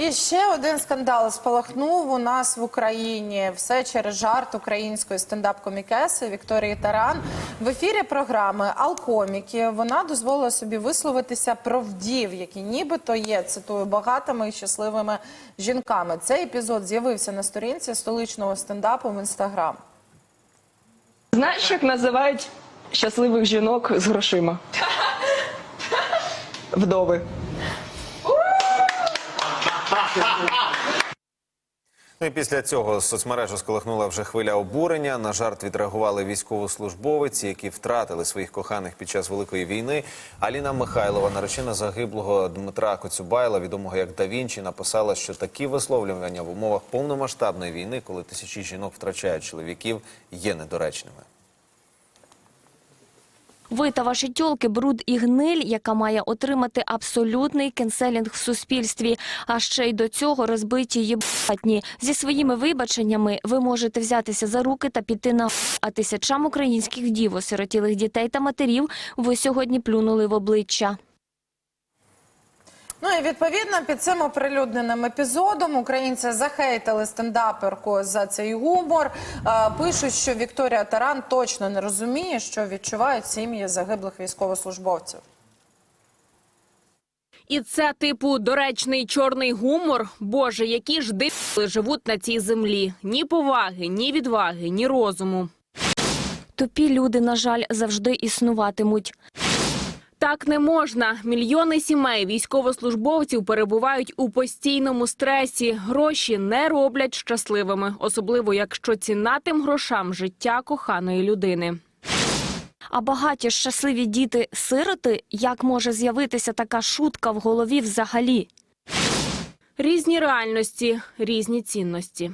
І ще один скандал спалахнув у нас в Україні. Все через жарт української стендап-комікеси Вікторії Таран в ефірі програми Алкоміки. Вона дозволила собі висловитися про вдів, які нібито є цитую багатими і щасливими жінками. Цей епізод з'явився на сторінці столичного стендапу в інстаграм. Знаєш, як називають щасливих жінок з грошима? Вдови. Ну і після цього соцмережу сколихнула вже хвиля обурення. На жарт відреагували військовослужбовиці, які втратили своїх коханих під час великої війни. Аліна Михайлова, наречена загиблого Дмитра Коцюбайла, відомого як Да Вінчі, написала, що такі висловлювання в умовах повномасштабної війни, коли тисячі жінок втрачають чоловіків, є недоречними. Ви та ваші тьолки бруд і гниль, яка має отримати абсолютний кенселінг в суспільстві. А ще й до цього розбиті єбатні. Зі своїми вибаченнями ви можете взятися за руки та піти на а тисячам українських дів, осиротілих дітей та матерів ви сьогодні плюнули в обличчя. Ну і відповідно під цим оприлюдненим епізодом українці захейтили стендаперку за цей гумор. Е, Пишуть, що Вікторія Таран точно не розуміє, що відчувають сім'ї загиблих військовослужбовців. І це типу доречний чорний гумор. Боже, які ж дивили живуть на цій землі. Ні поваги, ні відваги, ні розуму. Тупі люди, на жаль, завжди існуватимуть. Так не можна. Мільйони сімей військовослужбовців перебувають у постійному стресі. Гроші не роблять щасливими, особливо якщо ціна тим грошам життя коханої людини. А багаті щасливі діти сироти, як може з'явитися така шутка в голові взагалі? Різні реальності, різні цінності.